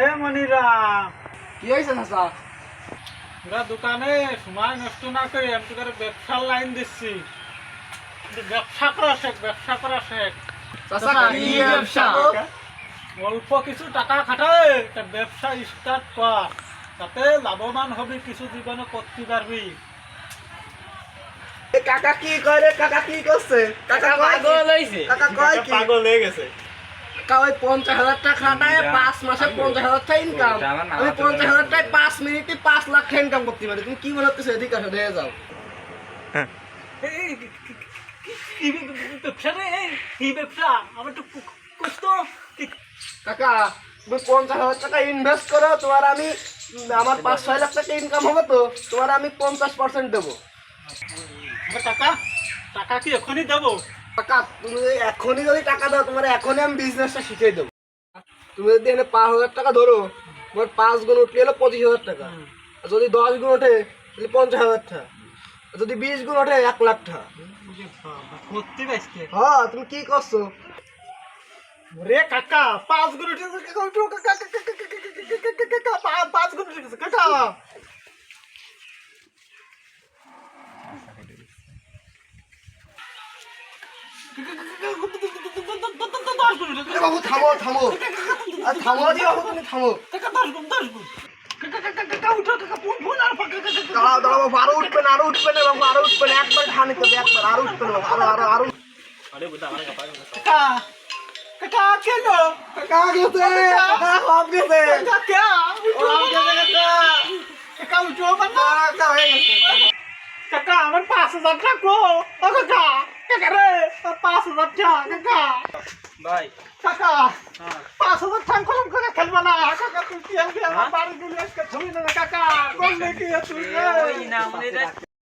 এ মনিরা কি হয়েছে চাচা? ওরা দোকানে সময় নষ্ট না করে আমি তোদের ব্যবসার লাইন দিচ্ছি। ব্যবসা করা শেখ ব্যবসা করা শেখ। চাচা কি ব্যবসা? অল্প কিছু টাকা খাটায় ব্যবসা স্টার্ট কর। তাতে লাভবান হবি কিছু জীবনে করতে পারবি। কাকা কি করে? কাকা কি করছে? কাকা কি? হয়েছে কাকা কয় কি? পাগল হয়ে গেছে। কাকা ওই পঞ্চাশ হাজার টাকা খাটায় পাঁচ মাসে পঞ্চাশ হাজার টাকা ইনকাম আমি পঞ্চাশ হাজার টাকা পাঁচ মিনিটে পাঁচ লাখ টাকা ইনকাম করতে পারি। তুমি কি মনে হচ্ছে এদিকে আসো দেখে যাও। ব্যবসা রে? এই, ব্যবসা? আমার তো কষ্ট। কাকা তুমি পঞ্চাশ হাজার টাকা ইনভেস্ট করো তোমার আমি আমার পাঁচ ছয় লাখ টাকা ইনকাম হবে তো তোমার আমি পঞ্চাশ পার্সেন্ট দেবো। টাকা টাকা কি এখনই দেবো? টাকা, তুমি এখনই যদি টাকা দাও, তোমার এখনই আমি বিজনেসটা শিখিয়ে দেবো। তুমি যদি এনে পাঁচ হাজার টাকা ধরো, তোমার পাঁচ গুণ উঠলে হলো পঁচিশ হাজার টাকা। আর যদি দশ গুণ ওঠে, তাহলে পঞ্চাশ হাজার টাকা। আর যদি বিশ গুণ ওঠে, এক লাখ টাকা। হ্যাঁ তুমি কি করছ? রে কাকা, পাঁচ গুণ উঠেছে কাকা পাঁচ গুণ উঠেছে কাকা। বাবু থামো থামো। আর থামো দি বাবু তুমি থামো। আরও উঠবেন আরও উঠবেন বাবু আরও উঠবেন একবার ধানে তবে একবার আরও উঠবেন আরও আরও আরও কাকা কাকা কেন কাকা গেছে কাকা হপ গেছে কাকা কাকা আমার পাঁচ হাজার টাকা কাকা রে। পাঁচ হাজার টাকা কাকা ভাই কাকা পাঁচ হাজার টাকা কলম করে খেলবা না কাকা তুই কি বাড়ি গুলি আজকে ছবি না কাকা কোন দেখি তুই না মানে